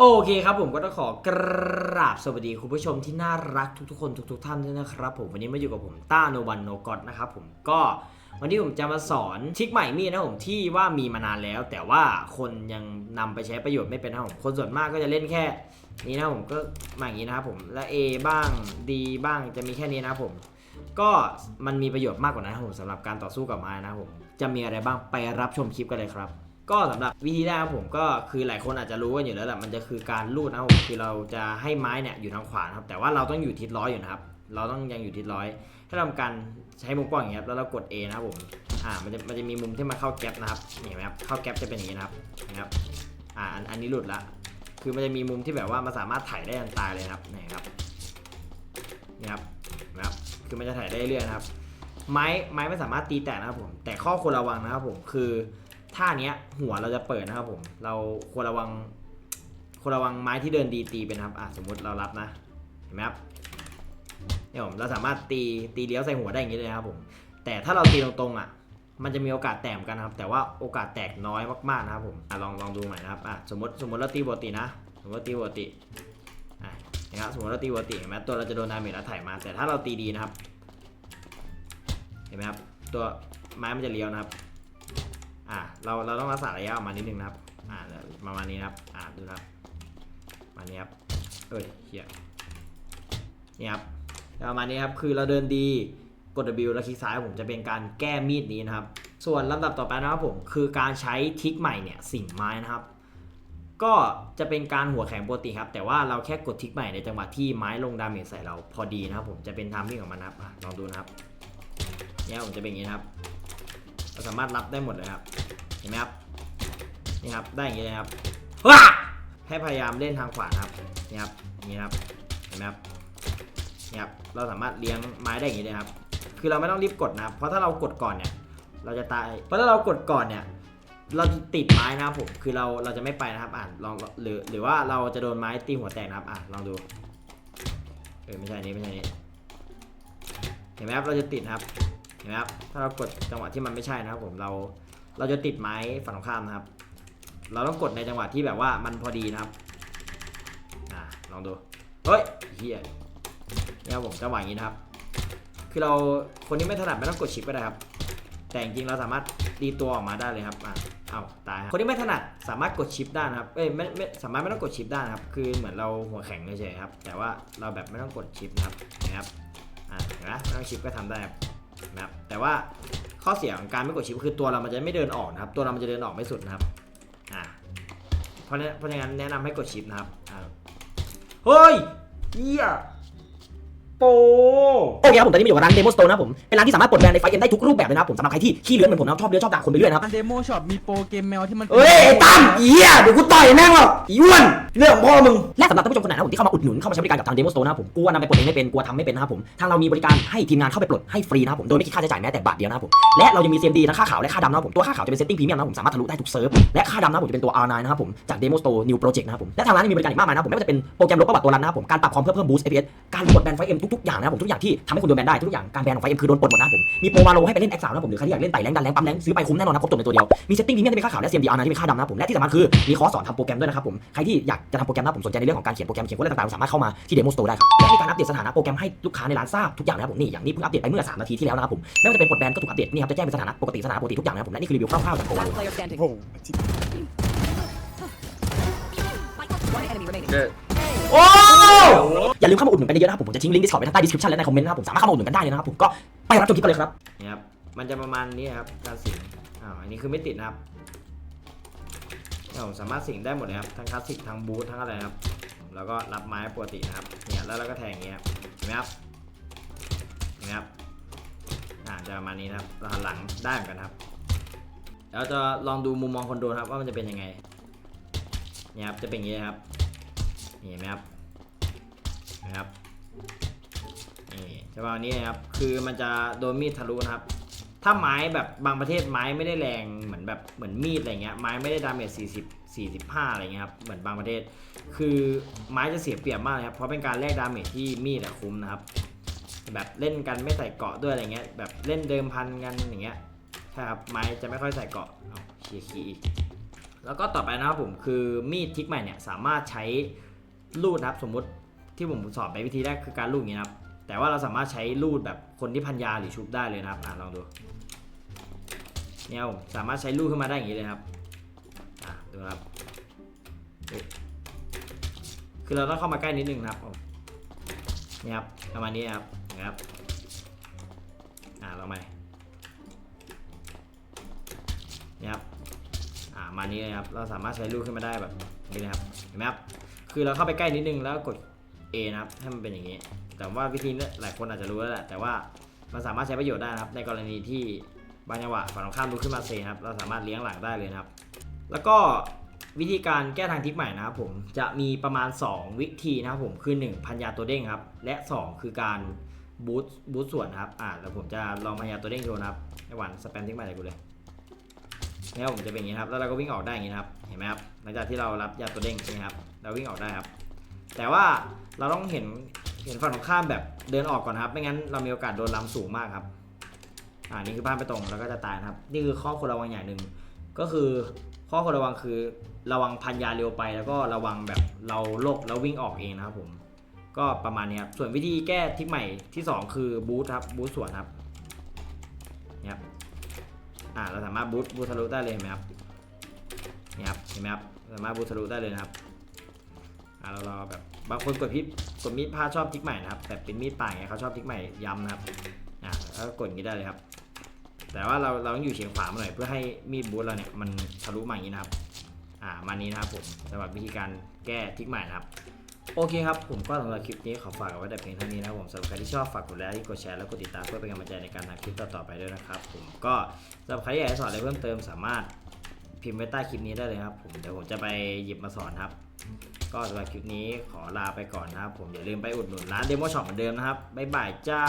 โอเคครับผมก็ต้องขอกราบสวัสดีคุณผู้ชมที่น่ารักทุกๆ คนทุก ๆ ท่านด้วยนะครับผมวันนี้มาอยู่กับผมต้าโนวันโนกอตนะครับผมก็วันนี้ผมจะมาสอนทริคใหม่มีดนะผมที่ว่ามีมานานแล้ว แต่ว่าคนยังนำไปใช้ประโยชน์ไม่เป็นนะครับผมคนส่วนมากก็จะเล่นแค่ นี้นะผมก็มาอย่างนี้นะครับผมและ A บ้าง D บ้างจะมีแค่นี้นะครับผม ก็มันมีประโยชน์มากกว่านั้นนะครับผมสำหรับการต่อสู้กับไม้นะครับผมจะมีอะไรบ้างไปรับชมคลิปกันเลยครับ ก็สำหรับวิธีแรกครับผมก็คือหลายคนอาจจะรู้กันอยู่แล้วแหละมันจะคือการลูดนะครับคือเราจะให้ไม้เนี่ยอยู่ทางขวานครับ แต่ว่าเราต้องอยู่ทิศร้อยอยู่นะครับ เราต้องยังอยู่ทิศร้อยถ้าทำการใช้มุมกว้างอย่างเงี้ครับแล้วเรากด A นะครับผมอ่ามันจะมันจะมีมุมที่มาเข้าแก๊ปนะครับนี่เห็นไหมครับเข้าแก๊ปจะเป็นอย่างนี้นะครับนะครับอ่าอันอันนี้หลุดละคือมันจะมีมุมที่แบบว่ามันสามารถถ่ายได้ยันตายเลยนะครับนี่ครับนี่ครับนไหมครับคือมันจะถ่ายได้เรื่อยนะครับ ไม้ไม้ไม่สามารถตีแตกนะครับผมแต่ข้อควรระวังนะครับผมคือ ท่าเนี้ยหัวเราจะเปิดนะครับผม เราควรระวังควรระวังไม้ที่เดินดีตีเป็นครับอะสมมุติเรารับนะเห็นไหมครับเนี่ยผมเราสามารถตีตีเลี้ยวใส่หัวได้อย่างนี้เลยนะครับผม แต่ถ้าเราตีตรงๆอะมันจะมีโอกาสแตกกันนะครับ แต่ว่าโอกาสแตกน้อยมากๆนะครับผมอะลองลองดูใหม่นะครับอะสมมติสมมติเราตีปกตินะ สมมติตีปกติอะนะครับสมมติเราตีปกติเห็นไหมตัวเราจะโดนดาเมจแล้วถ่ายมา แต่ถ้าเราตีดีนะครับ เห็นไหมครับตัวไม้มันจะเลี้ยวนะครับ อ่าเราเราต้องรักษาระยะออกมานิดนึงนะครับอ่าประมาณนี้นะครับอ่าดูนะครับประมาณนี้ครับเอ้ยเฮียนี่ครับประมาณนี้ครับคือเราเดินดีกด W แล้วคลิกซ้ายผมจะเป็นการแก้มีดนี้นะครับ ส่วนลำดับต่อไปนะครับผมคือการใช้ทิกใหม่เนี่ยสิ่งไม้นะครับ ก็จะเป็นการหัวแข็งปกติครับ แต่ว่าเราแค่กดทิกใหม่ในจังหวะที่ไม้ลงดาเมจใส่เราพอดีนะครับผมจะเป็นทามมิ่งของมันนะครับลองดูนะครับเนี่ยผมจะเป็นอย่างนี้นะครับ เราสามารถรับได้หมดเลยครับ เห็นไหมครับ นี่ครับ ได้อย่างนี้เลยครับว้าให้พยายามเล่นทางขวาครับ นี่ครับอย่างนี้ครับ เห็นไหมครับนี่ครับ เราสามารถเลี้ยงไม้ได้อย่างนี้เลยครับ คือเราไม่ต้องรีบกดนะครับ เพราะถ้าเรากดก่อนเนี่ย เราจะตาย เพราะถ้าเรากดก่อนเนี่ย เราติดไม้นะครับผม คือเราเราจะไม่ไปนะครับ อ่านลองหรือหรือว่าเราจะโดนไม้ตีหัวแตกนะครับ อะลองดู เออไม่ใช่นี้ไม่ใช่นี้ เห็นไหมครับ เราจะติดครับ นไหมครับถ้าเรากดจังหวะที่มันไม่ใช่นะครับผมเราเราจะติดไม้ฝั่งตรงข้ามนะครับ เราต้องกดในจังหวะที่แบบว่ามันพอดีนะครับอ่าลองดูเฮ้ยเฮียนี่ยครับผมจังหวะอย่างนี้นะครับ คือเราคนที่ไม่ถนัดไม่ต้องกดชิปก็ได้ครับ แต่จริงๆเราสามารถดีตัวออกมาได้เลยครับอ่าเอาตายคคนที่ไม่ถนัดสามารถกดชิปได้นะครับเอ้ยไม่ไม่สามารถไม่ต้องกดชิปได้นะครับ คือเหมือนเราหัวแข็งเฉยๆครับแต่ว่าเราแบบไม่ต้องกดชิปนะครับนะครับอ่าเห็นไหมไม่ต้องชิปก็ทำได้ครับ นะครับแต่ว่าข้อเสียของการไม่กดชิปคือตัวเรามันจะไม่เดินออกนะครับ ตัวเรามันจะเดินออกไม่สุดนะครับอ่าเพราะนั้นเพราะงั้นแนะนำให้กดชิปนะครับอ่าเฮ้ยเยี่ย โปโอเคครับผมตอนนี้มาอยู่กับร้านเดโมสโตนะครับผมเป็นร้านที่สามารถปลดแบนในไฟเอ็มได้ทุกรูปแบบเลยนะครับผมสำหรับใครที่ขี้เลื้อนเหมือนผมนะครับชอบเลื้อนชอบด่าคนไปเรื่อยนะครับเดโมช็อปมีโปรเกมแมวที่มันเอ้ยไอ้ตั้มเหี้ยเดี๋ยวกูต่อยแม่งหรอกอีอ้วนเรื่องของพ่อมึงและสำหรับท่านผู้ชมคนไหนนะครับผมที่เข้ามาอุดหนุนเข้ามาใช้บริการกับทางเดโมสโตนะครับผมกลัวนำไปปลดเองไม่เป็นกลัวทำไม่เป็นนะครับผมทางเรามีบริการให้ทีมงานเข้าไปปลดให้ฟรีนะครับผมโดยไม่คิดค่าใช้จ่ายแม้แต่บาทเดียวนะครับผมและเรายังมี CMD ทั้งค่าขาวและค่าดำนะครับผมตัวค่าขาวจะเป็นเซตติ้งพรีเมียมนะครับผมสามารถทะลุได้ทุกเซิร์ฟและค่าดำนะครับผมจะเป็นตัว R9 นะครับผมจาก Demo Store New Project นะครับผมและทางร้านยังมีบริการอีกมากมายนะครับผมไม่ว่าจะเป็นโปรแกรมลบประวัติตัวรันนะครับผมการปรับความเพื่อเพิ่ม boost FPS การปลดแบนไฟเอ็มทุกๆอย่างนะครับผมทุกอย่างที่ทำให้คุณโดนแบนได้ทุกอย่างการแบนของไฟเอ็มคือโดนปลดหมดนะครับผมมีโปรวาโลให้ไปเล่น X3 นะครับผมหรือใครที่อยากเล่นไต่แรงดันแรงปั๊มแรงซื้อไปคุ้มแน่นอนนะครบจบในตัวเดียวมีเซตติ้งพรีเมียมที่เป็นค่าขาวและ CMD R9 ที่เป็นค่าดำนะครับผมและที่สำคัญคือมีคอร์สสอนทำโปรแกรมด้วยนะครับผมใครที่อยากจะทำโปรแกรมนะผมสนใจในเรื่องของการเขียนโปรแกรมเขียนโค้ดอะไรต่างๆสามารถเข้ามาที่ Demo Store ได้ครับและมีการอัปเดตสถานะโปรแกรมให้ลูกค้าในร้านทราบทุกอย่างนะครับผมนี่อย่างนี้เพิ่งอัปเดตไปเมื่อ3นาทีที่แล้วนะครับผมไม่ว่าจะเป็นปลดแบนก็ถูกอัปเดตนี่ครับจะแจ้งเป็นสถานะปกติสถานะปกติทุกอย่างนะครับผมและนี่คือรีวิวคร่าวๆจากโปรวาโล player standing. โอ้โห One enemy remaining. โอ้ อย่าลืมเข้ามาอุดหนุนกันเยอะๆนะครับผมผมจะทิ้งลิงก์ Discord ไว้ทางใต้ description และในคอมเมนต์นะครับผมสามารถเข้ามาอุดหนุนกันได้เลยนะครับผมก็ไปรับชมคลิปกันเลยครับนี่ครับมันจะประมาณนี้ครับการสิงอ่าอันนี้คือไม่ติดนะครับเนี่ยผมสามารถสิงได้หมดเลยครับทั้งคลาสสิกทั้งบูททั้งอะไรนะครับแล้วก็รับไม้ปกตินะครับเนี่ยแล้วเราก็แทงอย่างเงี้ยเห็นไหมครับเห็นไหมครับอ่าจะประมาณนี้นะครับเราหันหลังได้เหมือนกันครับแล้วจะลองดูมุมมองคนโดนครับว่ามันจะเป็นยังไงเนี่ยครับจะเป็นอย่างนี้ครับเห็นไหมครับ นไหมครับนี่จะประมาณนี้นะครับคือมันจะโดนมีดทะลุนะครับ ถ้าไม้แบบบางประเทศไม้ไม่ได้แรงเหมือนแบบเหมือนมีดอะไรเงี้ยไม้ไม่ได้ดาเมจ40 45อะไรเงี้ยครับเหมือนบางประเทศ คือไม้จะเสียเปรียบมากเลยครับเพราะเป็นการแลกดาเมจที่มีดอะคุ้มนะครับ แบบเล่นกันไม่ใส่เกาะด้วยอะไรเงี้ยแบบเล่นเดิมพันกันอย่างเงี้ยใช่ครับไม้จะไม่ค่อยใส่เกาะเอาเชียร์คีย์อีกแล้วก็ต่อไปนะครับผมคือมีดทิกใหม่เนี่ยสามารถใช้ลูดนะครับสมมติ ที่ผมสอนไปวิธีแรกคือการลูดอย่างนี้นะครับ แต่ว่าเราสามารถใช้ลูดแบบคนที่พันยาหรือชุบได้เลยนะครับอะลองดูเนี่ยผมสามารถใช้ลูดขึ้นมาได้อย่างนี้เลยครับอะดูครับคือเราต้องเข้ามาใกล้นิดนึงนะครับนี่ครับประมาณนี้ครับนะครับอะลองใหม่นี่ครับอ่ามานี้เลยครับเราสามารถใช้ลูกขึ้นมาได้แบบนี้นะครับเห็นไหมครับคือเราเข้าไปใกล้นิดนึงแล้วกด A นะครับให้มันเป็นอย่างนี้ แต่ว่าวิธีนี้หลายคนอาจจะรู้แล้วแหละแต่ว่ามันสามารถใช้ประโยชน์ได้นะครับ ในกรณีที่บางจังหวะฝั่งตรงข้ามลุกขึ้นมาเซนะครับเราสามารถเลี้ยงหลังได้เลยนะครับ แล้วก็วิธีการแก้ทางทิกใหม่นะครับผมจะมีประมาณ 2 วิธีนะครับผมคือ 1 พันยาตัวเด้งครับ และ 2 คือการบูสต์บูสต์ส่วนนะครับอ่าแล้วผมจะลองพันยาตัวเด้งโชว์นะครับไอ้หวันสแปมทิกใหม่เลยกูเลยเนี่ยผมจะเป็นอย่างนี้ครับแล้วเราก็วิ่งออกได้อย่างนี้ครับเห็นไหมครับหลังจากที่เรารับยาตัวเด้งใช่ไหมครับเราวิ่งออกได้ครับ แต่ว่าเราต้องเห็นเห็นฝั่งตรงข้ามแบบเดินออกก่อนนะครับ ไม่งั้นเรามีโอกาสโดนล้ำสูงมากครับ อ่านี่คือบ้านไปตรงแล้วก็จะตายครับ นี่คือข้อควรระวังอย่างหนึ่งก็คือข้อควรระวังคือระวังพันยาเร็วไป แล้วก็ระวังแบบเราโลกแล้ววิ่งออกเองนะครับผม ก็ประมาณนี้ครับ ส่วนวิธีแก้ทิกใหม่ที่สองคือบูทครับบูทสวนครับเนี่ยครับอ่าเราสามารถบูทบูททะลุได้เลยไหมครับนี่ครับเห็นไหมครับสามารถบูททะลุได้เลยนะครับ อ่าเรารอแบบบางคนกดพิษกดมีดผ้าชอบทิกใหม่นะครับแต่เป็นมีดป่าอย่างเขาชอบทิกใหม่ย้ำนะครับอ่าแล้วก็กดอย่างนี้ได้เลยครับ แต่ว่าเราเราต้องอยู่เฉียงขวามาหน่อยเพื่อให้มีดบูทเราเนี่ยมันทะลุมาอย่างนี้นะครับอ่ามานี้นะครับผมสำหรับวิธีการแก้ทิกใหม่นะครับโอเคครับ ผมก็สำหรับคลิปนี้ขอฝากเอาไว้แต่เพียงเท่านี้นะผมสำหรับใครที่ชอบฝากกดไลค์กดแชร์แล้วกดติดตามเพื่อเป็นกำลังใจในการทำคลิปต่อๆไปด้วยนะครับ ผมก็สำหรับใครที่อยากให้สอนอะไรเพิ่มเติมสามารถพิมพ์ไว้ใต้คลิปนี้ได้เลยครับผมเดี๋ยวผมจะไปหยิบมาสอนครับ ก็สำหรับคลิปนี้ขอลาไปก่อนนะครับ ผมอย่าลืมไปอุดหนุนร้านเดโมช็อปเหมือนเดิมนะครับบ๊ายบายจ้า